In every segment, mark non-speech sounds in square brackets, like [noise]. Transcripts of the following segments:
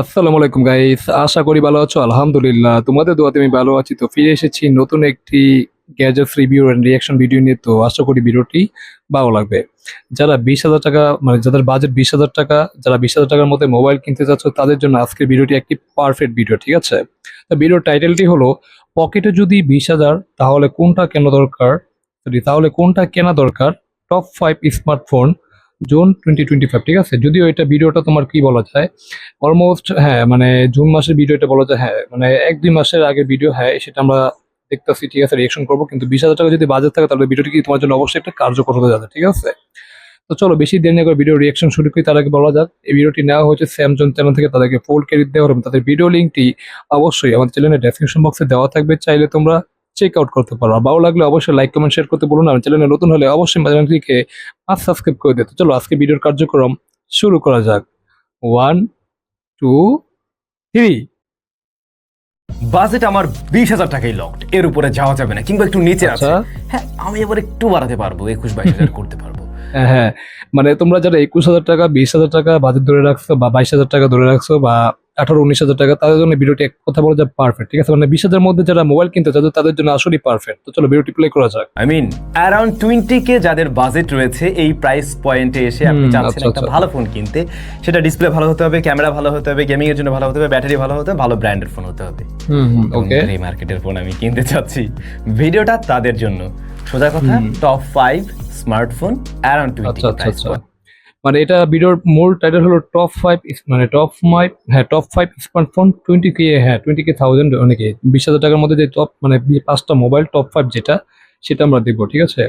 আসসালামু আলাইকুম গাইস আশা করি ভালো আছো। আলহামদুলিল্লাহ, তোমাদের দোয়াতে আমি ভালো আছি। তো ফিরে এসেছি নতুন একটি gadgets review and reaction video নিয়ে। তো আশা করি ভিডিওটি ভালো লাগবে। যারা বিশ হাজার টাকা মানে যাদের বাজেট বিশ হাজার টাকা, যারা বিশ হাজার টাকার মধ্যে মোবাইল কিনতে চাচ্ছ, তাদের জন্য আজকের ভিডিওটি একটি পারফেক্ট ভিডিও ঠিক আছে? তো ভিডিওর টাইটেলটি হলো পকেটে যদি বিশ হাজার, তাহলে কোনটা কেন দরকার? তাহলে কোনটা কেনা দরকার? Top five smartphone June twenty twenty five ঠিক আছে? যদিও এটা ভিডিওটা তোমার কি বলা যায় অলমোস্ট হ্যাঁ মানে জুন মাসের ভিডিও এটা বলা যায় হ্যাঁ মানে এক দুই মাসের আগের ভিডিও হ্যাঁ সেটা আমরা দেখতেছি, ঠিক আছে রিয়েকশন করব, কিন্তু বিশ হাজার টাকা যদি বাজেট থাকে, তাহলে ভিডিওটি কি তোমার জন্য অবশ্যই একটা কার্যকর হতে যাবে, ঠিক আছে? তো চলো, বেশি দেরি না করে ভিডিও রিয়েকশন শুরু করি, তার আগে বলা যাক, এই ভিডিওটি নেওয়া হয়েছে স্যামসং চ্যানেল থেকে, তাদেরকে ফুল ক্রেডিট দেওয়া হবে, তাদের ভিডিও লিঙ্কটি অবশ্যই আমাদের চ্যানেলের ডেসক্রিপশন বক্সে দেওয়া থাকবে, চাইলে তোমরা চেক আউট করতে পারো। আর ভালো লাগলে অবশ্যই লাইক কমেন্ট শেয়ার করতে বলুন। আর চ্যানেলে নতুন হলে অবশ্যই চ্যানেলটিকে পাঁচ সাবস্ক্রাইব করে দিতে চলো আজকে ভিডিওর কার্যক্রম শুরু করা যাক। ওয়ান টু থ্রি বাজেট আমার বিশ হাজার টাকাই লকড এর উপরে যাওয়া যাবে না কিংবা একটু নিচে আছে। আচ্ছা হ্যাঁ আমি এবার একটু বাড়াতে পারব একুশ বাইশ হাজার করতে পারব। হ্যাঁ, হ্যাঁ। মানে তোমরা যারা একুশ হাজার টাকা বিশ হাজার টাকা বাজেট ধরে রাখছো বা বাইশ হাজার টাকা ধরে রাখছো বা আঠারো উনিশ হাজার টাকা তাদের জন্য ভিডিওটি এক কথা বলা যায় পারফেক্ট ঠিক আছে? মানে বিশ হাজার মধ্যে যারা মোবাইল কিনতে চাচ্ছে তাদের জন্য আসলেই পারফেক্ট তো চলো ভিডিওটি প্লে করা যাক। I mean around twenty K যাদের বাজেট রয়েছে এই প্রাইস পয়েন্টে এসে আপনি চাচ্ছেন আচ্ছা, একটা আচ্ছা। ভালো ফোন কিনতে। সেটা ডিসপ্লে ভালো হতে হবে ক্যামেরা ভালো হতে হবে গেমিং এর জন্য ভালো হতে হবে ব্যাটারি ভালো হতে হবে ভালো ব্র্যান্ডের ফোন হতে হবে। ওকে এই মার্কেটের ফোন আমি কিনতে চাচ্ছি। ভিডিওটা তাদের জন্য। সোজা কথা top five smartphone around twenty আচ্ছা আচ্ছা আচ্ছা। মানে এটা ভিডিওর মূল টাইটেল হলো টপ ফাইভ মানে টপ ফাইভ হ্যাঁ top five smartphone twenty K হ্যাঁ টোয়েন্টি কে থাউজেন্ড অনেকে। বিশ হাজার টাকার মধ্যে যে টপ মানে পাঁচটা মোবাইল টপ ফাইভ যেটা সেটা আমরা দেখব ঠিক আছে?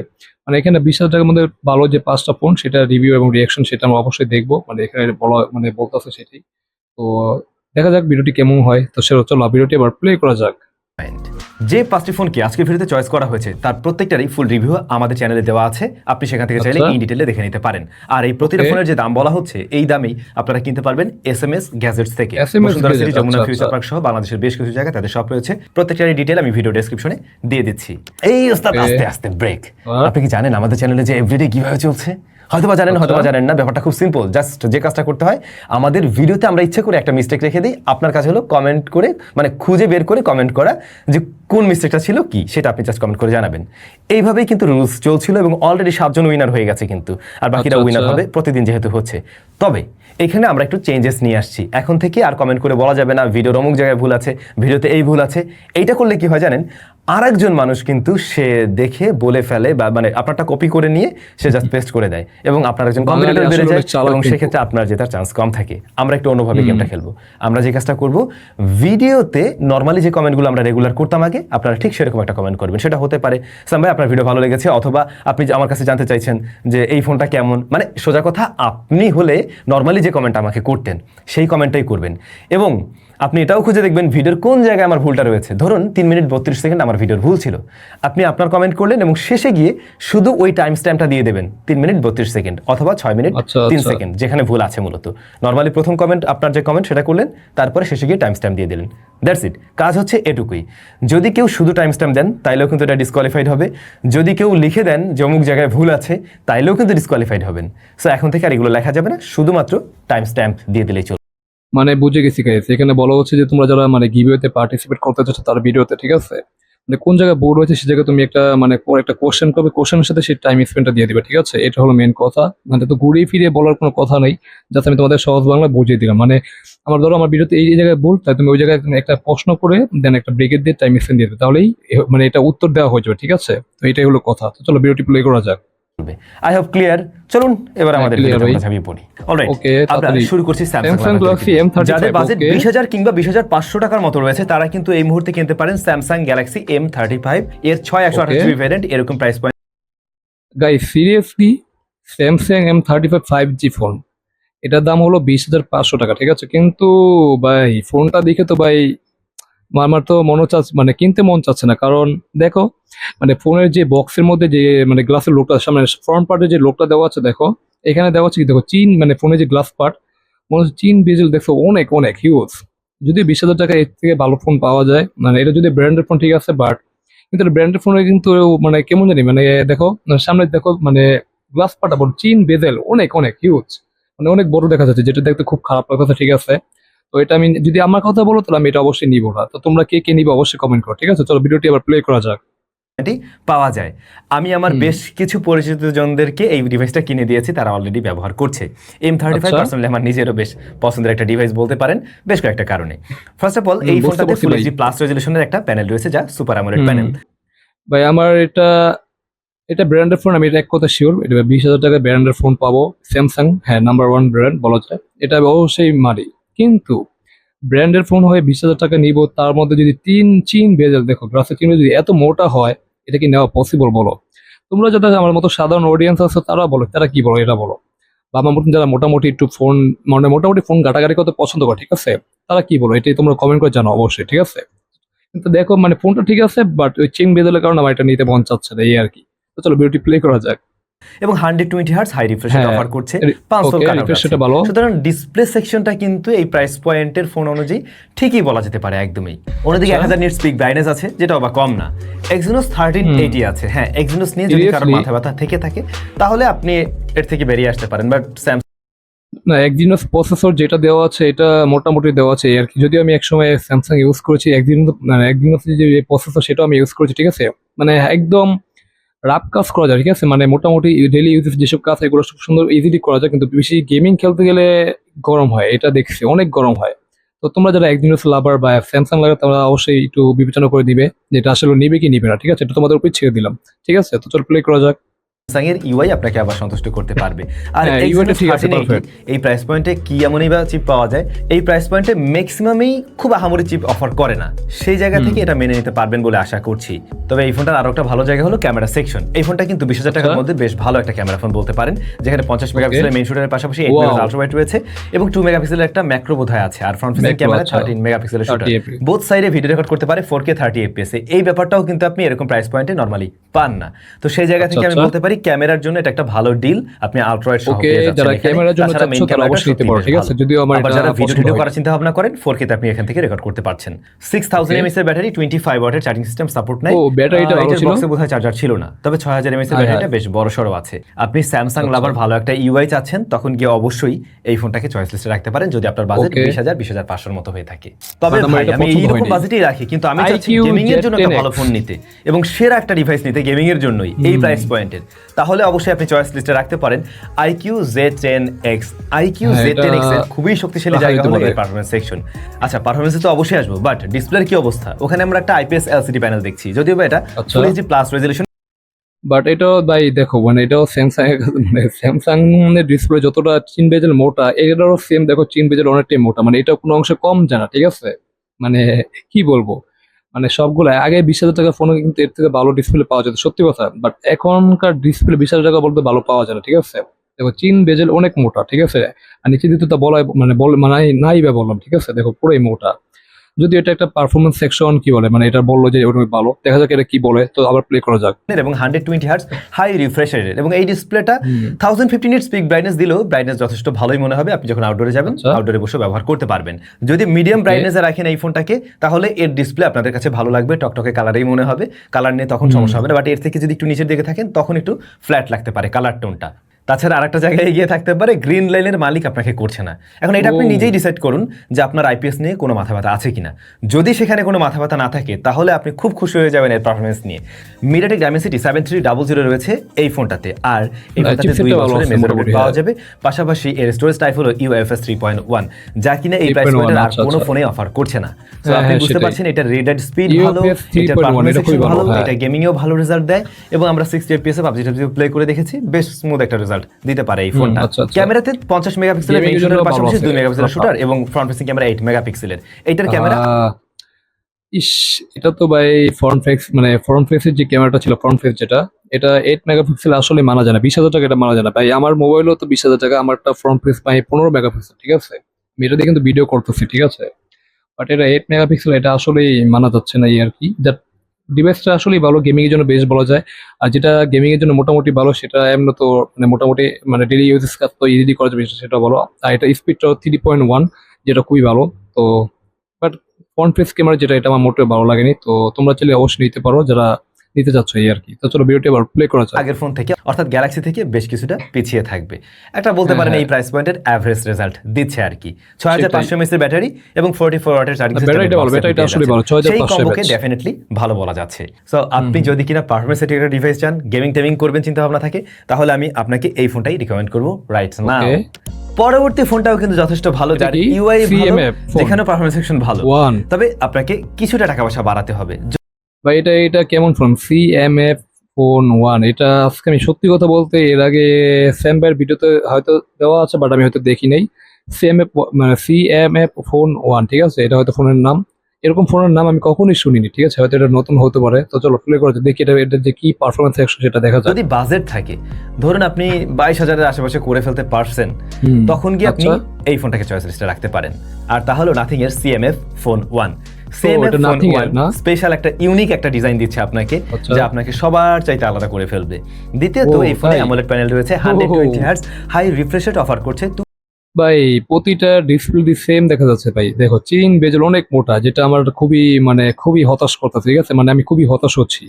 মানে এখানে বিশ হাজার টাকার মধ্যে ভালো যে পাঁচটা ফোন সেটা রিভিউ এবং রিয়াকশন সেটা আমরা অবশ্যই দেখব। মানে এখানে বলা মানে বলতেছে সেটাই। তো দেখা যাক ভিডিওটি কেমন হয়। তো সে চলো ভিডিওটি এবার প্লে করা যাক। যে পাঁচটি ফোনকে আজকের ভিডিওতে চয়েস করা হয়েছে তার প্রত্যেকটারই ফুল রিভিউ আমাদের চ্যানেলে দেওয়া আছে। আপনি সেখান থেকে চাইলে আচ্ছা। ইন ডিটেলে দেখে নিতে পারেন। আর এই প্রতিটা. ফোনের যে দাম বলা হচ্ছে এই দামেই আপনারা কিনতে পারবেন এস এম এস গ্যাজেটস থেকে বসুন্ধরা সিটি যমুনা আচ্ছা, ফিউচার আচ্ছা। পার্ক সহ বাংলাদেশের বেশ কিছু জায়গায় তাদের সব রয়েছে। প্রত্যেকটারই ডিটেল আমি ভিডিও ডেসক্রিপশনে দিয়ে দিচ্ছি। এই ওস্তাদ আস্তে আস্তে ব্রেক আপনি কি জানেন আমাদের চ্যানেলে যে এভরিডে কীভাবে চলছে? হয়তোবা জানেন হয়তোবা আচ্ছা। জানেন না ব্যাপারটা খুব সিম্পল জাস্ট যে কাজটা করতে হয় আমাদের ভিডিওতে আমরা ইচ্ছে করে একটা মিস্টেক রেখে দিই আপনার কাছে হলো কমেন্ট করে মানে খুঁজে বের করে কমেন্ট করা যে কোন মিস্টেকটা ছিল কি সেটা আপনি জাস্ট কমেন্ট করে জানাবেন এইভাবেই কিন্তু রুলস চলছিল এবং অলরেডি সাতজন উইনার হয়ে গেছে কিন্তু আর বাকিরা আচ্ছা, উইনার আচ্ছা। হবে প্রতিদিন যেহেতু হচ্ছে তবে এখানে আমরা একটু চেঞ্জেস নিয়ে আসছি এখন থেকে আর কমেন্ট করে বলা যাবে না ভিডিওর অমুক জায়গায় ভুল আছে ভিডিওতে এই ভুল আছে এইটা করলে কি হয় জানেন আর একজন মানুষ কিন্তু সে দেখে বলে ফেলে বা মানে আপনারটা কপি করে নিয়ে সে জাস্ট পেস্ট করে দেয় এবং আপনার একজন কম্পিউটার বেড়ে যায় এবং সেক্ষেত্রে আপনার জেতার চান্স কম থাকে। আমরা একটু অন্যভাবে গেমটা খেলব। আমরা যে কাজটা করব ভিডিওতে নর্মালি যে কমেন্টগুলো আমরা রেগুলার করতাম আগে আপনারা ঠিক সেরকম একটা কমেন্ট করবেন। সেটা হতে পারে সাম ভাই আপনার ভিডিও ভালো লেগেছে অথবা আপনি আমার কাছে জানতে চাইছেন যে এই ফোনটা কেমন মানে সোজা কথা আপনি হলে নর্মালি যে কমেন্ট আমাকে করতেন সেই কমেন্টটাই করবেন। এবং আপনি এটাও খুঁজে দেখবেন ভিডিওর কোন জায়গায় আমার ভুলটা রয়েছে। ধরুন তিন মিনিট বত্রিশ সেকেন্ড আমার ভিডিওর ভুল ছিল। আপনি আপনার কমেন্ট করলেন এবং শেষে গিয়ে শুধু ওই টাইম স্ট্যাম্পটা দিয়ে দেবেন তিন মিনিট বত্রিশ সেকেন্ড অথবা ছয় মিনিট আচ্ছা, তিন আচ্ছা। সেকেন্ড যেখানে ভুল আছে মূলত। নর্মালি প্রথম কমেন্ট আপনার যে কমেন্ট সেটা করলেন তারপরে শেষে গিয়ে টাইম স্ট্যাম্প দিয়ে দিলেন। দ্যাটস ইট কাজ হচ্ছে এটুকুই। যদি কেউ শুধু টাইম স্ট্যাম্প দেন তাইলেও কিন্তু এটা ডিসকোয়ালিফাইড হবে। যদি কেউ লিখে দেন যে অমুক জায়গায় ভুল আছে তাইলেও কিন্তু ডিসকোয়ালিফাইড হবেন। সো এখন থেকে আর এগুলো লেখা যাবে না শুধুমাত্র টাইম স্ট্যাম্প দিয়ে দিলেই চলবে। মানে বুঝে গেছি গাইস এখানে বলা হচ্ছে যে তোমরা যারা মানে গিভিওতে পার্টিসিপেট করতে চাচ্ছ তার ভিডিওতে, ঠিক আছে? মানে কোন জায়গায় বোর্ড হয়েছে সে জায়গায় তুমি একটা মানে একটা কোশ্চেন করবে কোশ্চেনের সাথে সেই টাইম স্পেন্ডটা দিয়ে দিবে, ঠিক আছে? এটা হলো মেন কথা। মানে তো ঘুরিয়ে ফিরিয়ে বলার কোনো কথা নেই যাতে আমি তোমাদের সহজ বাংলা বুঝিয়ে দিলাম। মানে আমার ধরো আমার ভিডিওতে এই জায়গায় ভুল তাই তুমি ওই জায়গায় একটা প্রশ্ন করে দেন একটা ব্রেকেট দিয়ে টাইম স্পেন্ড দিয়ে দেবে তাহলেই মানে এটা উত্তর দেওয়া হয়ে যাবে, ঠিক আছে? তো এটাই হলো কথা। তো চলো ভিডিওটি প্লে করা যাক। আই হোপ ক্লিয়ার চলুন এবার আমাদের ভাই। আমরা ঝাঁপিয়ে পড়ি। অলরাইট আমরা শুরু করছি স্যামসাং M35, যাদের বাজেট বিশ হাজার কিংবা বিশ হাজার পাঁচশো টাকার মতো রয়েছে তারা কিন্তু এই মুহূর্তে কিনতে পারেন Samsung Galaxy M thirty five এর ছয় একশো আঠাশ. জিবি ভ্যারিয়েন্ট এরকম price point guy seriously Samsung M thirty five five G phone এটার দাম হলো বিশ হাজার পাঁচশো টাকা ঠিক আছে? কিন্তু ভাই ফোনটা দেখে তো ভাই আমার তো মনে চাচ্ছে মানে কিনতে মন চাচ্ছে না, কারণ দেখো মানে ফোনের যে বক্সের মধ্যে যে মানে গ্লাসের লোকটা, সামনে ফ্রন্ট পার্টে যে লোকটা দেওয়া আছে, দেখো, এখানে দেওয়া আছে কি, দেখো, চীন মানে ফোনের যে গ্লাস পার্ট মনে হচ্ছে চীন বেজেল দেখো অনেক অনেক হিউজ যদি বিশ হাজার টাকা এর থেকে ভালো ফোন পাওয়া যায় মানে এটা যদি ব্র্যান্ডের ফোন ঠিক আছে বাট কিন্তু ব্র্যান্ডের ফোনে কিন্তু মানে কেমন জানি মানে দেখো সামনে দেখো মানে গ্লাস পাটা বড় চিন বেজেল অনেক অনেক হিউজ মানে অনেক বড় দেখা যাচ্ছে, যেটা দেখতে খুব খারাপ লাগতেছে, ঠিক আছে। তো এটা আমি যদি আমার কথা বলো তাহলে আমি এটা অবশ্যই নিবো না। তো তোমরা কে কে নিবে অবশ্যই কমেন্ট করো ঠিক আছে? চলো ভিডিওটি আবার প্লে করা যাক। এটি পাওয়া যায়। আমি আমার বেশ কিছু পরিচিত জনদেরকে এই ডিভাইসটা কিনে দিয়েছি তারা অলরেডি ব্যবহার করছে। M thirty five. পার্সেন্টলি আমার নিজেরও বেশ পছন্দের একটা ডিভাইস বলতে পারেন বেশ কয়েকটা কারণে। ফার্স্ট অফ অল এই ফোনটাতে ফুল এইচডি প্লাস রেজলিউশনের একটা প্যানেল রয়েছে যা সুপার অ্যামোলেড প্যানেল ভাই আমার এটা এটা ব্র্যান্ডের ফোন আমি এটা এক কথা শিওর এটা বিশ হাজার টাকায় ব্র্যান্ডের ফোন পাবো। স্যামসাং হ্যাঁ নাম্বার ওয়ান ব্র্যান্ড বলা যায়। এটা অবশ্যই মারি কিন্তু ব্র্যান্ডের ফোন হয়ে বিশ হাজার টাকা নিব, তার মধ্যে যদি তিন চিন ভেজাল দেখো গ্রাফিক চিন যদি এত মোটা হয়, এটা কি নেওয়া পসিবল বলো? তোমরা যারা আমার মতো সাধারণ অডিয়েন্স আছে, তারা বলো, তারা কি বলো, এটা বলো। বা আমার মতন যারা মোটামুটি একটু ফোন মানে মোটামুটি ফোন ঘাটাঘাটি করতে পছন্দ করে, ঠিক আছে? তারা কি বলো, এটাই তোমরা কমেন্ট করে জানো অবশ্যই, ঠিক আছে? কিন্তু দেখো মানে ফোনটা ঠিক আছে বাট ওই চেন বেদলের কারণে আমার এটা নিতে মন চাচ্ছে না, এই আর কি। তো চলো ভিডিওটি প্লে করা যাক। এবং hundred twenty hertz high refresh. Offer করছে পাঁচশো সেটা ভালো। সুতরাং ডিসপ্লে সেকশনটা কিন্তু এই প্রাইস পয়েন্টের ফোন অনুযায়ী ঠিকই বলা যেতে পারে একদমই। অন্যদিকে এক আচ্ছা। হাজার নিট স্পিক ব্রাইটনেস আছে যেটা বা কম না। এক্সিনোস থার্টিন এইটি আছে। হ্যাঁ এক্সিনোস নিয়ে যদি কারোর মাথা ব্যথা থেকে থাকে তাহলে আপনি এর থেকে বেরিয়ে আসতে পারেন। বাট স্যামসাং না একদিনস প্রসেসর যেটা দেওয়া আছে এটা মোটামুটি দেওয়া আছে আর কি। যদিও আমি একসময় স্যামসাং ইউজ করেছি একদিন মানে একদিনস যে প্রসেসর সেটাও আমি ইউজ করেছি ঠিক আছে? মানে একদম রাপ কাজ করা যায়, ঠিক আছে? মানে মোটামুটি ডেলি ইউজেস যেসব কাজ এগুলো খুব সুন্দর ইজিলি করা যায়, কিন্তু বেশি গেমিং খেলতে গেলে গরম হয়, এটা দেখছি, অনেক গরম হয়। তো তোমরা যারা একদিনস লাভার বা স্যামসাং লাভার তোমরা অবশ্যই একটু বিবেচনা করে দিবে যেটা আসলে নিবে কি নিবে না, ঠিক আছে? এটা তোমাদের উপর ছেড়ে দিলাম, ঠিক আছে? তো চল প্লে করা যাক। এর ইউআই আপনাকে আবার সন্তুষ্ট করতে পারবে। আর হ্যাঁ, এই প্রাইস পয়েন্টে কি এমনই বা চিপ পাওয়া যায়? এই প্রাইস পয়েন্টে ম্যাক্সিমামই খুব আহামরি চিপ অফার করে না। সেই জায়গা থেকে এটা মেনে নিতে পারবেন বলে আশা করছি। তবে এই ফোনটার আরও একটা ভালো জায়গা হলো ক্যামেরা সেকশন এই ফোনটা কিন্তু বিশ হাজার টাকার আচ্ছা। মধ্যে বেশ ভালো একটা ক্যামেরা ফোন বলতে পারেন যেখানে পঞ্চাশ মেগাপিক্সেলের মেইন শুটারের পাশাপাশি এইট. মেগাপিক্সেল আলট্রাওয়াইড রয়েছে এবং টু মেগাপিক্সেলের একটা ম্যাক্রো বোধহয় আছে আর ফ্রন্ট ফেসিং Macro, ক্যামেরা আচ্ছা। থার্টিন মেগাপিক্সেলের শুটার বোথ সাইডে ভিডিও রেকর্ড করতে পারে ফোর কে থার্টি এফপিএস এই ব্যাপারটাও কিন্তু আপনি এরকম প্রাইস পয়েন্টে নর্মালি পান না। তো সেই জায়গা থেকে আমি আচ্ছা। বলতে পারি ক্যামেরার জন্য এটা একটা ভালো ডিল আপনি আলট্রাওয়াইড সহ ওকে যারা ক্যামেরার জন্য তাছাড়া main চাচ্ছ তারা অবশ্যই নিতে পারো। ঠিক আছে যদিও আমার এটা যারা ভিডিও হয়। করার চিন্তা ভাবনা করেন ফোর কে আপনি এখান থেকে রেকর্ড করতে পারছেন। সিক্স থাউজেন্ড এমএস এর ব্যাটারি টোয়েন্টি ফাইভ ওয়াটের চার্জিং সিস্টেম সাপোর্ট নেয় ও, ব্যাটারিটা ভালো ছিল? বক্সে বোধহয় চার্জার ছিল না। তবে ছয় হাজার এমএস এর ব্যাটারিটা বেশ বড় সড়ো আছে। আপনি স্যামসাং আচ্ছা। লাভার ভালো একটা ইউআই চাচ্ছেন তখন গিয়ে অবশ্যই এই ফোনটাকে চয়েস লিস্টে রাখতে পারেন যদি আপনার বাজেট Okay. বিশ হাজার বিশ হাজার পাঁচশোর মতো হয়ে থাকে। তবে আমি এইরকম হয়নি। বাজেটেই রাখি কিন্তু আমি চাচ্ছি গেমিং এর জন্য একটা ভালো ফোন নিতে এবং সেরা একটা ডিভাইস নিতে গেমিং এর জন্যই এই প্রাইস পয়েন্টের তাহলে অবশ্যই আপনি চয়েস লিস্টে রাখতে পারেন। IQOO Z ten X iQOO Z ten X খুবই শক্তিশালী জায়গা যেতে হলো এই পারফরমেন্স সেকশন আচ্ছা পারফরমেন্সে তো অবশ্যই আসব বাট ডিসপ্লের কি অবস্থা? ওখানে আমরা একটা আইপিএস এলসিডি প্যানেল দেখছি। যদিও বা এটা। Full HD plus resolution but এটাও ভাই দেখো মানে এটাও স্যামসাং মানে স্যামসাং এর ডিসপ্লে যতটা চিন বেজেল মোটা এটারও সেম দেখো চিন বেজেল অনেকটাই মোটা। মানে এটা কোনো অংশে কম জানা ঠিক আছে? মানে কি বলব? মানে সবগুলো, আগে বিশ হাজার টাকা ফোনে কিন্তু এর থেকে ভালো ডিসপ্লে পাওয়া যেত, সত্যি কথা। বাট এখনকার ডিসপ্লে বিশ হাজার টাকা বলতে ভালো পাওয়া যায় না, ঠিক আছে? দেখো, চীন বেজেল অনেক মোটা, ঠিক আছে? আর নিচে দিতে তো বলাই মানে মানে নাই বা বললাম, ঠিক আছে? দেখো, পুরোই মোটা। যদি এটা একটা পারফরমেন্স সেকশন কি বলে? মানে এটা বলল যে ওটা ভালো। দেখা যাক এটা কি বলে তো আবার প্লে করা যাক। এবং hundred twenty hertz high refresh রেটের এবং এই ডিসপ্লেটা thousand fifty nit peak brightness দিলেও ব্রাইটনেস যথেষ্ট ভালোই মনে হবে। আপনি যখন আউটডোরে যাবেন আচ্ছা। আউটডোরে বসে ব্যবহার করতে পারবেন। যদি মিডিয়াম ব্রাইটনেসে রাখেন এই ফোনটাকে তাহলে এর ডিসপ্লে আপনাদের কাছে ভালো লাগবে। টকটকে কালারেই মনে হবে। কালার নিয়ে তখন সমস্যা হবে না বাট এর থেকে যদি একটু নিচের দিকে থাকেন তখন একটু ফ্ল্যাট লাগতে পারে কালার টোনটা তাছাড়া আরেকটা জায়গায় এগিয়ে থাকতে পারে গ্রিন লাইনের মালিক আপনাকে করছে না। এখন এটা আপনি নিজেই ডিসাইড করুন যে আপনার আইপিএস নিয়ে কোনো মাথা ব্যথা আছে কিনা। যদি সেখানে কোনো মাথা ব্যথা না থাকে তাহলে আপনি খুব খুশি হয়ে যাবেন এর পারফরমেন্স নিয়ে। MediaTek Dimensity seven three double zero রয়েছে এই ফোনটাতে। আর এই ফোনটাতে দুই বছরের পাওয়া হ্যাঁ। যাবে। পাশাপাশি এর স্টোরেজ টাইপ হলো ইউএফএস থ্রি পয়েন্ট ওয়ান যা কিনা এই প্রাইস পয়েন্টের আর আচ্ছা, কোনো আচ্ছা। ফোনে অফার করছে না। তো হ্যাঁ, আপনি হ্যাঁ, বুঝতে পারছেন এটা রেডেড স্পিড ভালো 3.1 এটা পারফরমেন্স ভালো। এটা গেমিংয়েও ভালো রেজাল্ট দেয়। এবং আমরা সিক্সটি এফপিএস পাবজি টাবজি প্লে করে দেখেছি বেশ স্মুথ একটা রেজাল্ট দিতে পারে এই ফোনটা। আচ্ছা, আচ্ছা। ক্যামেরাতে পঞ্চাশ মেগাপিক্সেলের মেইন পাশাপাশি দুই মেগাপিক্সেলের। শুটার এবং ফ্রন্ট ফেসিং ক্যামেরা এইট মেগাপিক্সেলের এইটার ক্যামেরা? ইস এটা তো ভাই ফ্রন্ট ফেক্স মানে ফ্রন্ট ফেসের যে ক্যামেরাটা ছিল ফ্রন্ট ফেস যেটা এটা এইট মেগাপিক্সেল আসলে মানা যায় না। বিশ হাজার টাকা এটা মানা যায় না। ভাই আমার মোবাইলও তো বিশ হাজার টাকা আমারটা ফ্রন্ট ফেস পাই পনেরো মেগাপিক্সেল ঠিক আছে? আমি এটা দিয়ে কিন্তু ভিডিও করতেছি ঠিক আছে? বাট এটা এইট মেগাপিক্সেল এটা আসলেই মানা যাচ্ছে না এই আর কি। যা ডিভাইসটা আসলেই ভালো গেমিং এর জন্য বেশ বলা যায়। আর যেটা গেমিং এর জন্য মোটামুটি ভালো, সেটা এমনি তো মানে মোটামুটি মানে ডেলি ইউজেস কাজ তো ইজিলি করা যাবে, সেটা ভালো। আর এটা স্পিডটা থ্রি পয়েন্ট ওয়ান যেটা খুবই ভালো। তো বাট ফ্রন্ট ফেস ক্যামেরা যেটা, এটা আমার মোটেও ভালো লাগেনি। তো তোমরা চাইলে অবশ্যই নিতে পারো। যারা নিতে চাচ্ছ এই আর কি। তো চলো ভিডিওটি আবার প্লে করা যাক। আগের ফোন থেকে অর্থাৎ গ্যালাক্সি থেকে বেশ কিছুটা পিছিয়ে থাকবে। একটা বলতে পারেন হ্যাঁ, এই প্রাইস পয়েন্টের অ্যাভারেজ রেজাল্ট দিচ্ছে আর কি। ছয় হাজার পাঁচশো এমএস এর ব্যাটারি এবং ফোর্টি ফোর ওয়াটের চার্জিং ব্যাটারিটা ভালো, ব্যাটারিটা আসলে ভালো, 6500 সেই কম্বোকে mAh ডেফিনেটলি ভালো বলা যাচ্ছে। সো আপনি যদি কিনা পারফরমেন্স একটা ডিভাইস চান গেমিং টেমিং করবেন চিন্তা ভাবনা থাকে তাহলে আমি আপনাকে এই ফোনটাই রিকমেন্ড করব রাইট না. পরবর্তী ফোনটাও কিন্তু যথেষ্ট ভালো যার? ইউআই ভালো। যেখানে পারফরমেন্স সেকশন ভালো। তবে আপনাকে কিছুটা টাকা পয়সা বাড়াতে হবে। বা এটা এটা কেমন phone? C M F phone one এটা আজকে আমি সত্যি কথা বলতে এর আগে স্যাম ভাইয়ের ভিডিওতে হয়তো দেওয়া আছে বাট আমি হয়তো দেখি নাই। সি এম এফ মানে C M F phone one ঠিক আছে? এটা হয়তো ফোনের নাম। এরকম ফোনের নাম আমি কখনোই শুনিনি ঠিক আছে? হয়তো এটা নতুন হতে পারে। তো চলো প্লে করে দেখি এটা এটা যে কি পারফরমেন্স একশো সেটা দেখা যায় যদি বাজেট থাকে ধরুন আপনি বাইশ হাজারের আশেপাশে করে ফেলতে পারছেন তখন কি আপনি আচ্ছা। এই ফোনটাকে চয়েস লিস্টে রাখতে পারেন। আর তা হলো নাথিং এর সিএমএফ ফোন ওয়ান স্পেশাল একটা ইউনিক একটা ডিজাইন দিচ্ছে আপনাকে আচ্ছা। যা আপনাকে সবার চাইতে আলাদা করে ফেলবে। দ্বিতীয়ত এই ফোনে অ্যামোলেড প্যানেল রয়েছে hundred twenty hertz high refresh rate offer করছে। ভাই প্রতিটা ডিসপ্লে দি সেম দেখা যাচ্ছে ভাই। দেখো চিন বেজেল অনেক মোটা যেটা আমার খুবই মানে খুবই হতাশ করতেছে ঠিক আছে? মানে আমি খুবই হতাশ হচ্ছি।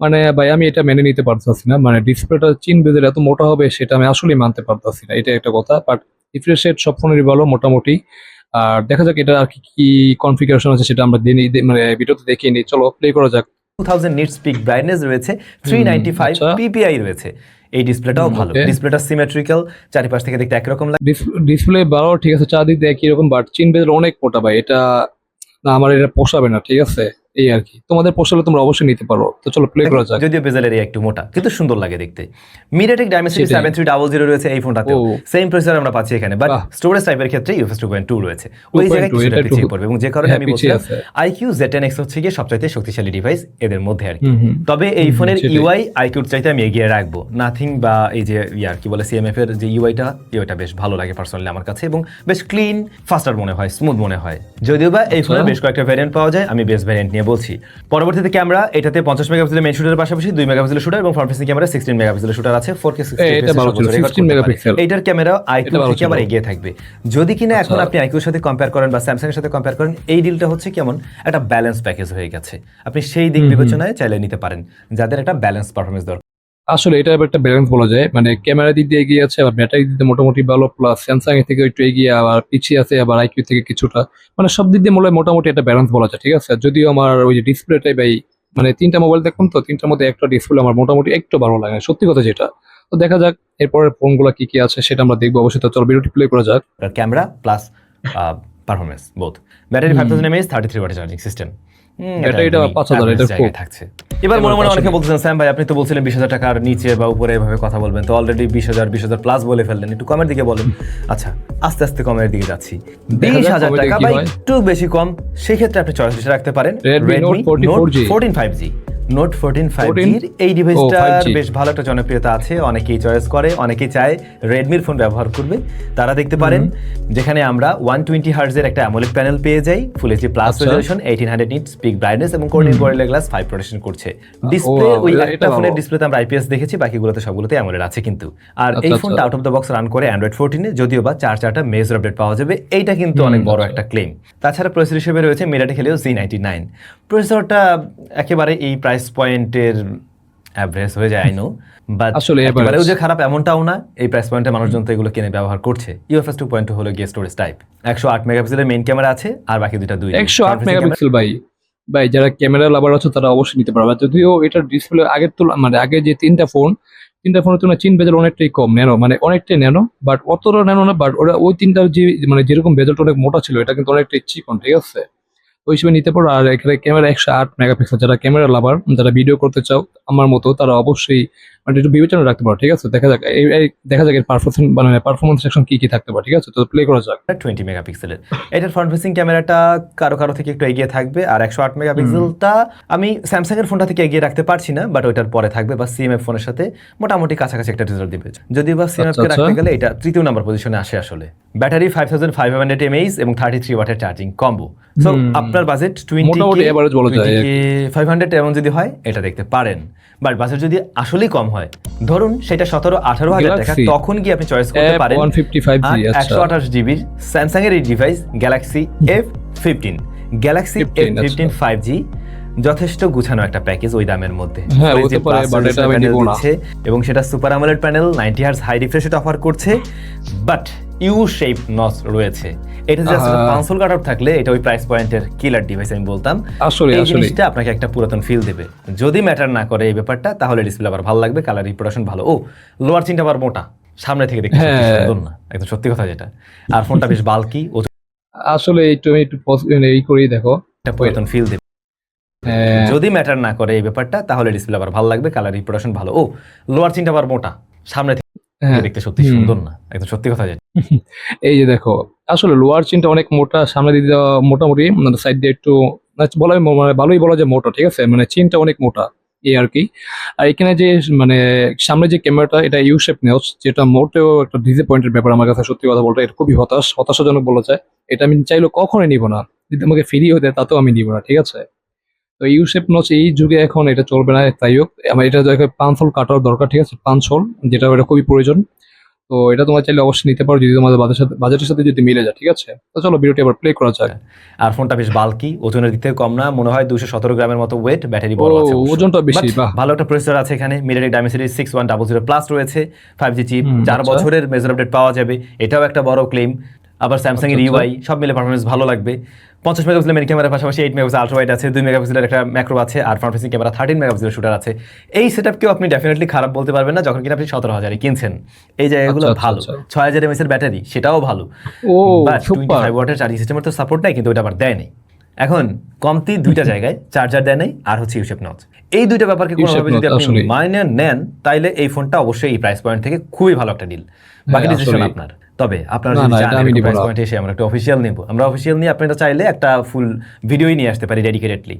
মানে ভাই আমি এটা মেনে নিতে পারতেছি না। মানে ডিসপ্লেটা চিন বেজেল এত মোটা হবে সেটা আমি আসলেই মানতে পারতেছি না। এটা একটা কথা। বাট রিফ্রেশ রেট সব ফোনেরই ভালো মোটামুটি। আর দেখা যাক এটা আর কি কি কনফিগারেশন আছে সেটা আমরা দিনই মানে ভিডিওতে দেখে নিই। চলো প্লে করা যাক। Two thousand nits peak brightness রয়েছে থ্রি নাইনটি ফাইভ আচ্ছা। পিপিআই রয়েছে। এই ডিসপ্লেটাও ভালো. ডিসপ্লেটা সিমেট্রিক্যাল চারিপাশ থেকে দেখতে একরকম লাগে ডিসপ্লে ভালো ঠিক আছে চারদিক দিয়ে একই রকম বাট চিন বেজেল অনেক মোটা ভাই। এটা না আমার এটা পোষাবে না ঠিক আছে? এই আর কি। তোমাদের পোষালে তোমরা অবশ্যই নিতে পারো। তো চলো প্লে করা যাক। যদিও বেজেলের একটু মোটা কিন্তু সুন্দর লাগে দেখতে। মিডিয়াটেক সেটাই। সেভেন থ্রি ডাবল জিরো রয়েছে এই ফোনটাতে সেম প্রসেসর আমরা পাচ্ছি এখানে বাট স্টোরেজ টাইপের ক্ষেত্রে ইউএফএস টু পয়েন্ট টু রয়েছে। ওই জায়গায় কিছুটা পিছিয়ে পড়বে এবং যে কারণে আমি বলছিলাম আছে। আইকিউ জেটেন এক্স হচ্ছে গিয়ে সবচাইতে শক্তিশালী ডিভাইস এদের মধ্যে আর কি। তবে এই ফোনের ইউআই আইকিউর চাইতে আমি এগিয়ে রাখব। নাথিং বা এই যে ইয়ার কি বলে সিএমএফ এর যে ইউআইটা ইউআইটা বেশ ভালো লাগে পার্সোনালি আমার কাছে এবং বেশ ক্লিন ফাস্টার মনে হয় স্মুথ মনে হয়। যদিও বা এই ফোনের আচ্ছা। বেশ কয়েকটা ভ্যারিয়েন্ট পাওয়া যায় আমি বেস্ট ভ্যারিয়েন্ট নিয়ে বলছি। পরবর্তীতে ক্যামেরা এটাতে পঞ্চাশ মেগাপিক্সেলের মেন শুটারের পাশাপাশি দুই মেগাপিক্সেলের শুটার এবং ফ্রন্ট ফেসিং ক্যামেরা সিক্সটিন মেগাপিক্সেলের শুটার আছে ফোর কে এ, এটা ভালো ছিল, 16 মেগাপিক্সেল। এইটার ক্যামেরা আইকিউ থেকে আবার এগিয়ে থাকবে। যদি কিনা এখন আচ্ছা। আপনি আইকিউর সাথে কম্পেয়ার করেন বা স্যামসাং এর সাথে কম্পেয়ার করেন এই ডিলটা হচ্ছে কেমন? একটা ব্যালেন্স প্যাকেজ হয়ে গেছে। আপনি সেই দিক। বিবেচনায় চাইলে নিতে পারেন। যাদের একটা ব্যালেন্স পারফরমেন্স দরকার। আসলে এটা একটা ব্যালেন্স বলা যায়। মানে ক্যামেরা দিক দিয়ে এগিয়ে আছে, আবার ব্যাটারি দিক দিয়ে মোটামুটি ভালো প্লাস স্যামসাং এর থেকে একটু এগিয়ে, আবার পিছিয়ে আছে, আবার আইকিউ থেকে কিছুটা। মানে সব দিক দিয়ে মোটামুটি একটা ব্যালেন্স বলা যায়, ঠিক আছে? যদিও আমার ওই যে ডিসপ্লেটাই ভাই মানে তিনটা মোবাইল দেখুন তো, তিনটার মধ্যে একটা ডিসপ্লে আমার মোটামুটি একটু ভালো লাগে। সত্যি কথা যেটা। তো দেখা যাক, এরপরের ফোনগুলো কি কি আছে সেটা আমরা দেখব। অবশ্যই তো চলো ভিডিওটি প্লে করা যাক। Camera plus performance both battery five thousand mAh thirty three ওয়াটের চার্জিং সিস্টেম 5000 এটা খুব। থাকছে। এবার মনে মনে অনেকে বলতেছেন স্যাম ভাই আপনি তো বলছিলেন বিশ হাজার টাকার নিচে বা উপরে এভাবে কথা বলবেন। তো অলরেডি বিশ হাজার বিশ হাজার প্লাস বলে ফেললেন। একটু কমের দিকে বলেন। আচ্ছা আস্তে আস্তে কমের দিকে যাচ্ছি। বিশ হাজার টাকা বা একটু বেশি কম সেক্ষেত্রে আপনি চয়েস রাখতে পারেন। Redmi note fourteen five G note fourteen five জির এই ডিভাইসটার বেশ ভালো একটা জনপ্রিয়তা আছে। অনেকেই চয়েস করে অনেকেই চায় রেডমির ফোন ব্যবহার করবে। তারা দেখতে পারেন যেখানে আমরা ওয়ান টোয়েন্টি হার্জের একটা অ্যামোলেড প্যানেল পেয়ে যাই full HD plus. Resolution eighteen hundred nit speak brightness এবং Corning Gorilla Glass five protection করছে। ডিসপ্লে ওই একটা ফোনের ডিসপ্লেতে আমরা আইপিএস দেখেছি বাকিগুলোতে সবগুলোতে অ্যামোলেড আছে কিন্তু। আর আচ্ছা, এই। ফোনটা out of the box run করে অ্যান্ড্রয়েড ফোরটিনে যদিও বা চার চারটা মেজর আপডেট পাওয়া যাবে এইটা কিন্তু অনেক বড়। একটা ক্লেম তাছাড়া প্রসেসর হিসেবে রয়েছে মিরাটেক খেলেও জি নাইনটি নাইন প্রসেসরটা একেবারে এই প্রাইস পয়েন্টের অ্যাভারেজ হয়ে যায় আইনো বাট আসলে। একেবারেও যে খারাপ এমনটাও না এই প্রাইস পয়েন্টে মানুষজন তো এগুলো কিনে ব্যবহার করছে। ইউএফএস টু পয়েন্ট হলো গিয়ে স্টোরেজ টাইপ একশো আট মেগাপিক্সেলের মেইন ক্যামেরা আছে আর বাকি দুটা দুই একশো আট মেগাপিক্সেল ভাই। ভাই যারা ক্যামেরা লাভার আছে তারা অবশ্যই নিতে পারবে যদিও এটার ডিসপ্লে আগের তুলনা মানে আগে যে তিনটা ফোন তিনটা ফোনের তুলনায় চিন বেজেল অনেকটাই কম ন্যানো। মানে অনেকটাই ন্যানো বাট অতটা ন্যানো না বাট ওরা ওই তিনটার যে মানে যেরকম বেজেলটা অনেক মোটা ছিল এটা কিন্তু অনেকটাই চিকন ঠিক আছে? ওই হিসেবে নিতে পারো। আর এখানে ক্যামেরা একশো আট মেগাপিক্সেল। যারা ক্যামেরা লাভার, যারা ভিডিও করতে চাও আমার মতো, তারা অবশ্যই মানে একটু বিবেচনা রাখতে পারো ঠিক আছে? দেখা যাক এই দেখা যাক এর পারফরমেন্স মানে পারফরমেন্স সেকশন কি কি থাকতে পারে ঠিক আছে? তো প্লে করা যাক। টোয়েন্টি মেগাপিক্সেলের এটার ফ্রন্ট ফেসিং ক্যামেরাটা কারও কারও থেকে একটু এগিয়ে থাকবে আর একশো আট মেগাপিক্সেলটা আমি স্যামসাং এর ফোনটা থেকে এগিয়ে রাখতে পারছি না বাট ওইটার পরে থাকবে বা সিএমএফ ফোনের সাথে মোটামুটি কাছাকাছি একটা রেজাল্ট দিবে। যদিও বা সিএমএফ কে আচ্ছা, রাখতে আচ্ছা। গেলে এটা তৃতীয় নাম্বার পজিশনে আসে আসলে। Battery five thousand five hundred mAh এবং থার্টি থ্রি ওয়াটের চার্জিং কম্বো সো আপনার বাজেট টোয়েন্টি মোটামুটি average বলা যায়। আর ফাইভ হান্ড্রেড এমন যদি হয় এটা দেখতে পারেন। বাট বাজেট যদি আসলেই কম হয়। ধরুন সেটা সতেরো আঠারো হাজার টাকা তখন কি আপনি চয়েস করতে পারেন? জি আচ্ছা। একশো আঠাশ জিবির স্যামসাং এর এই device Galaxy F fifteen Galaxy F fifteen five G যথেষ্ট গুছানো একটা প্যাকেজ ওই দামের মধ্যে। হ্যাঁ, এবং সেটা সুপার আমলের panel ninety hertz high refresh offer করছে বাট ইউ শেপ নস রয়েছে। এটা জাস্ট আহা। কনসোল কাট থাকলে এটা ওই প্রাইস পয়েন্টের কিলার ডিভাইস আমি বলতাম। আসলে এই আসলে জিনিসটা আপনাকে একটা পুরাতন ফিল দেবে। যদি ম্যাটার না করে এই ব্যাপারটা তাহলে ডিসপ্লে আবার ভালো লাগবে কালার রিপ্রোডাকশন ভালো। ও লোয়ার চিনটা আবার মোটা। সামনে থেকে দেখতে হ্যাঁ। সুন্দর না একদম সত্যি কথা যেটা। আর ফোনটা বেশ বালকি ও আসলে একটু একটু পস- মানে এই করেই দেখো। একটা পুরাতন ফিল দেবে। হ্যাঁ, যদি ম্যাটার না করে এই ব্যাপারটা তাহলে ডিসপ্লে আবার ভালো লাগবে কালার রিপ্রোডাকশন ভালো। ও লোয়ার চিনটা আবার মোটা। সামনে থেকে দেখতে সত্যি সুন্দর না একদম সত্যি কথা যেটা। [laughs] এই যে দেখো আসলে লোয়ার চিনটা অনেক মোটা সামনে দিয়ে মোটামুটি মানে সাইড দিয়ে একটু না, বলা মানে ভালোই বলা যায় মোটা ঠিক আছে? মানে চিনটা অনেক মোটা এই আর কি। আর এখানে যে মানে সামনে যে ক্যামেরাটা এটা ইউ শেপ নেওস যেটা মোটেও একটা ডিসঅ্যাপয়েন্টের ব্যাপার আমার কাছে সত্যি কথা বলতে এটা খুবই হতাশ হতাশাজনক বলা যায়। এটা আমি চাইলেও কখনোই নিব না। যদি আমাকে ফ্রি হতে তাতেও আমি নিব না ঠিক আছে? তো ইউ শেপ নচ এই যুগে এখন এটা চলবে না তাই হোক। আমার এটা পাঁচল কাটার দরকার ঠিক আছে? পাঁচল যেটা এটা খুবই প্রয়োজন। তো এটা তোমার চাইলে অবশ্যই নিতে পারো যদি তোমাদের বাজেটের সাথে বাজেটের সাথে যদি মিলে যায় ঠিক আছে? তো চলো ভিডিওটি আবার প্লে করা যাক। আর ফোনটা বেশ বালকি ওজনের দিক থেকে কম না মনে হয় দুশো সতেরো গ্রামের মতো ওয়েট ব্যাটারি বড় আছে ওজনটা বেশি। ভালো একটা প্রসেসর আছে এখানে MediaTek Dimensity six one double zero plus রয়েছে ফাইভ জি চিপ চার। বছরের মেজর আপডেট পাওয়া যাবে এটাও একটা বড় ক্লেম আবার স্যামসাং এর ইউআই সব মিলে পারফরমেন্স ভালো লাগবে। পঞ্চাশ মেগাপিক্সেলের মেন ক্যামেরার পাশাপাশি এইট মেগাপিক্সেল আলট্রা ওয়াইড আছে দুই মেগাপিক্সেলের একটা ম্যাক্রো আছে আর ফ্রন্ট ফেসিং ক্যামেরা থার্টিন মেগাপিক্সেলের শুটার আছে। এই সেটআপকেও আপনি ডেফিনেটলি খারাপ বলতে পারবেন না যখন কিনা আপনি সতেরো হাজারে কিনছেন। এই জায়গাগুলো আচ্ছা, আচ্ছা, ভালো। আচ্ছা। ছয় হাজার এমএস এর ব্যাটারি সেটাও ভালো। ফাইভ ওয়াটের চার্জিং সিস্টেমের তো সাপোর্ট নাই কিন্তু ওটা আবার দেয় নাই। এখন কমতি দুইটা জায়গায় চার্জার দেয় নাই আর হচ্ছে ইউশেপ নচ এই দুইটা ব্যাপারকে কোনোভাবে যদি আপনি মাইনে নেন তাইলে এই ফোনটা অবশ্যই এই প্রাইস পয়েন্ট থেকে খুবই ভালো একটা ডিল বাকি হ্যাঁ, ডিসিশন আপনার। তবে আপনারা যদি চান প্রাইস। এসে আমরা একটা অফিসিয়াল নেব আমরা অফিসিয়াল নিয়ে আপনারা চাইলে একটা ফুল ভিডিওই নিয়ে আসতে পারি ডেডিকেটেডলি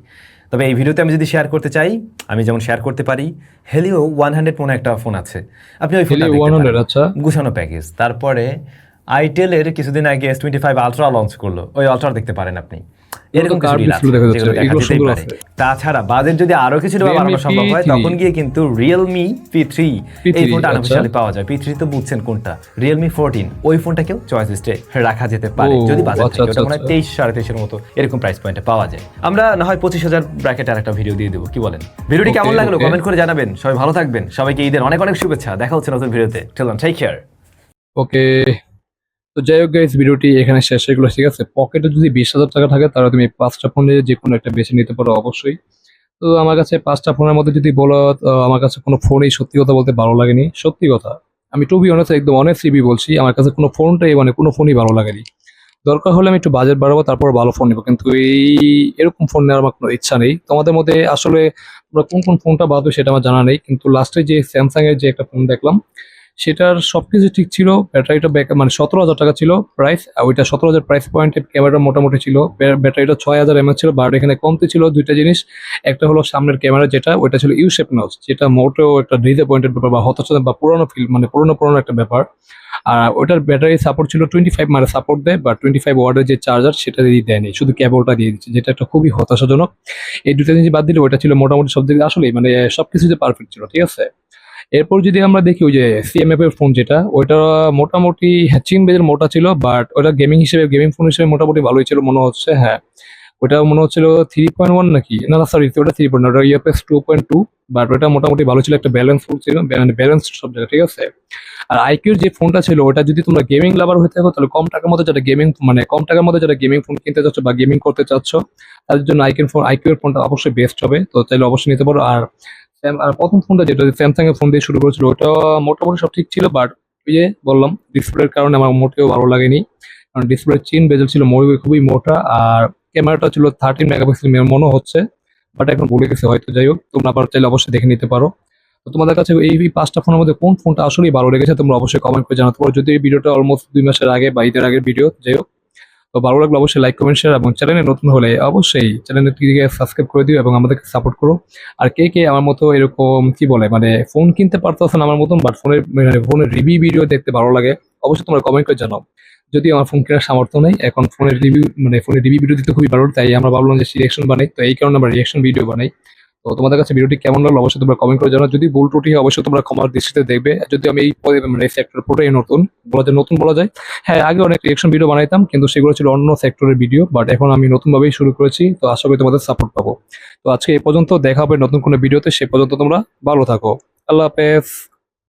তবে এই ভিডিওতে আমি যদি শেয়ার করতে চাই আমি যেমন শেয়ার করতে পারি হেলিও ওয়ান হান্ড্রেড মনে একটা ফোন আছে আপনি ওই ফোন Helio দেখতে 100 পারেন। আচ্ছা। গুছানো প্যাকেজ তারপরে আইটেলের কিছুদিন আগে S twenty five ultra launch করল। ওই আলট্রা দেখতে পারেন আপনি। এরকম। তাছাড়া বাজেট যদি আরও কিছু বাড়ানো সম্ভব হয় তখন গিয়ে কিন্তু রিয়েলমি পি থ্রি এই ফোনটা। আনঅফিসিয়ালি পাওয়া যায়। পি থ্রি তো বুঝছেন কোনটা? রিয়েলমি ফোরটিন ওই ফোনটাকেও চয়েস লিস্টে রাখা যেতে পারে। যদি বাজেট আচ্ছা, থাকে ওটা আচ্ছা, মনে হয় আচ্ছা। তেইশ সাড়ে তেইশের মতো এরকম প্রাইস পয়েন্টে পাওয়া যায়। আমরা না হয় পঁচিশ হাজার ব্র্যাকেট আর একটা ভিডিও দিয়ে দেবো। কি বলেন? ভিডিওটি কেমন লাগল. কমেন্ট করে জানাবেন। সবাই ভালো থাকবেন। সবাইকে ঈদের অনেক অনেক শুভেচ্ছা। দেখা হচ্ছে নতুন ভিডিওতে চলুন টেক কেয়ার ওকে তো যাই হোক গাইস ভিডিওটি এখানে শেষ হয়ে গেলো, ঠিক আছে? পকেটে যদি বিশ হাজার টাকা থাকে, তাহলে তুমি পাঁচটা ফোনে যে কোনো একটা বেছে নিতে পারো, অবশ্যই। তো আমার কাছে পাঁচটা ফোনের মধ্যে যদি বলো আমার কাছে কোনো ফোনই সত্যি কথা বলতে ভালো লাগেনি। সত্যি কথা, আমি টু বি অনেস্ট একদম অনেস্ট রিভিউ বলছি, আমার কাছে কোনো ফোনটাই মানে কোনো ফোনই ভালো লাগেনি। দরকার হলে আমি একটু বাজেট বাড়াবো, তারপর ভালো ফোন নেব, কিন্তু এই এরকম ফোন নেওয়ার আমার কোনো ইচ্ছা নেই। তোমাদের মধ্যে আসলে তোমরা কোন কোন ফোনটা বাদবে সেটা আমার জানা নেই, কিন্তু লাস্টে যে স্যামসাং এর যে একটা ফোন দেখলাম সেটার সবকিছু ঠিক ছিল। ব্যাটারিটা ব্যাক মানে সতেরো হাজার টাকা ছিল প্রাইস আর ওইটা সতেরো হাজার প্রাইস পয়েন্টে ক্যামেরাটা মোটামুটি ছিল। ব্য- ব্যাটারিটা ছয় হাজার এমএচ ছিল বাট এখানে কমতে ছিল দুইটা জিনিস। একটা হলো সামনের ক্যামেরা যেটা, ওইটা ছিল ইউ শেপ নচ যেটা মোটেও একটা ডিসঅ্যাপয়েন্টেড ব্যাপার বা হতাশা বা পুরোনো ফিল মানে পুরোনো পুরোনো একটা ব্যাপার। আর ওটার ব্যাটারি সাপোর্ট ছিল টোয়েন্টি ফাইভ মানে সাপোর্ট দেয় বা টোয়েন্টি ফাইভ ওয়ার্ডের যে চার্জার সেটা দিয়ে দেয়নি, শুধু কেবলটা দিয়ে দিচ্ছে, যেটা একটা খুবই হতাশাজনক। এই দুটো জিনিস বাদ দিলে ওটা ছিল মোটামুটি সব দিকে আসলেই মানে সব সবকিছুতে পারফেক্ট ছিল, ঠিক আছে? এরপর যদি আমরা দেখি ওই যে সিএমএফ এর ফোন যেটা, ওইটা মোটামুটি হ্যাঁ চিন বেজের মোটা ছিল বাট ওটা গেমিং হিসেবে গেমিং ফোন হিসেবে মোটামুটি ভালোই ছিল মনে হচ্ছে হ্যাঁ। ওটা মনে হচ্ছিল থ্রি পয়েন্ট ওয়ান নাকি? না সরি ওটা থ্রি পয়েন্ট ওটা EFS two point two but ওটা মোটামুটি ভালো ছিল, একটা ব্যালেন্স ফোন ছিল মানে ব্যালেন্স সব জায়গায়, ঠিক আছে? আর আইকিউর যে ফোনটা ছিল, ওটা যদি তোমরা গেমিং লাভার হয়ে থাকো, তাহলে কম টাকার মধ্যে যারা গেমিং মানে কম টাকার মধ্যে যারা গেমিং ফোন কিনতে চাচ্ছ বা গেমিং করতে চাচ্ছ, তাদের জন্য আইকিউর ফোন আইকিউর ফোনটা অবশ্যই বেস্ট হবে, তো চাইলে অবশ্যই নিতে পারো। আর আর প্রথম ফোনটা যেটা স্যামসাং এর ফোন দিয়ে শুরু করেছিল, ওটা মোটামুটি সব ঠিক ছিল বাট ওই যে বললাম ডিসপ্লের কারণে আমার মোটেও ভালো লাগেনি। কারণ ডিসপ্লের চিন বেজেল ছিল খুবই মোটা, আর ক্যামেরাটা ছিল থার্টিন মেগাপিক্সেল মনে হচ্ছে বাট এখন ভুলে গেছে হয়তো, যাই হোক, তোমরা আবার চাইলে অবশ্যই দেখে নিতে পারো। তো তোমাদের কাছে এই পাঁচটা ফোনের মধ্যে কোন ফোনটা আসলেই ভালো লেগেছে, তোমরা অবশ্যই কমেন্ট করে জানাতে পারো। যদি এই ভিডিওটা অলমোস্ট দুই মাসের আগে বা ঈদের আগের ভিডিও যাই হোক তো ভালো লাগলে অবশ্যই লাইক কমেন্ট শেয়ার এবং চ্যানেলে নতুন হলে অবশ্যই চ্যানেলটিকে সাবস্ক্রাইব করে দিও এবং আমাদেরকে সাপোর্ট করো। আর কে কে আমার মতো এরকম কি বলে মানে ফোন কিনতে পারতেছে না আমার মতন বাট ফোনের মানে ফোনের রিভিউ ভিডিও দেখতে ভালো লাগে, অবশ্যই তোমরা কমেন্ট করে জানাও। যদি আমার ফোন কেনার সামর্থ্য নেই, এখন ফোনের রিভিউ মানে ফোনের রিভিউ ভিডিও দিতে খুবই ভালো তাই আমরা ভাবলাম যে রিয়েকশন বানাই, তো এই কারণে আমরা রিয়েকশন ভিডিও বানাই। তো তোমাদের কাছে ভিডিওটি কেমন লাগল অবশ্যই তোমরা কমেন্ট করে জানাও। যদি ভুল ত্রুটি অবশ্যই তোমরা ক্ষমার দৃষ্টিতে দেখবে। যদি আমি এই মানে সেক্টর পুরোটাই নতুন, বলা যায় নতুন বলা যায়। হ্যাঁ আগে অনেক রিয়েকশন ভিডিও বানাইতাম, কিন্তু সেগুলো ছিল অন্য সেক্টরের ভিডিও বাট এখন আমি নতুনভাবেই শুরু করেছি, তো আশা করি তোমাদের সাপোর্ট পাবো। তো আজকে এ পর্যন্ত, দেখা হবে নতুন কোনো ভিডিওতে সে পর্যন্ত তোমরা ভালো থাকো। আল্লাহ হাফেজ।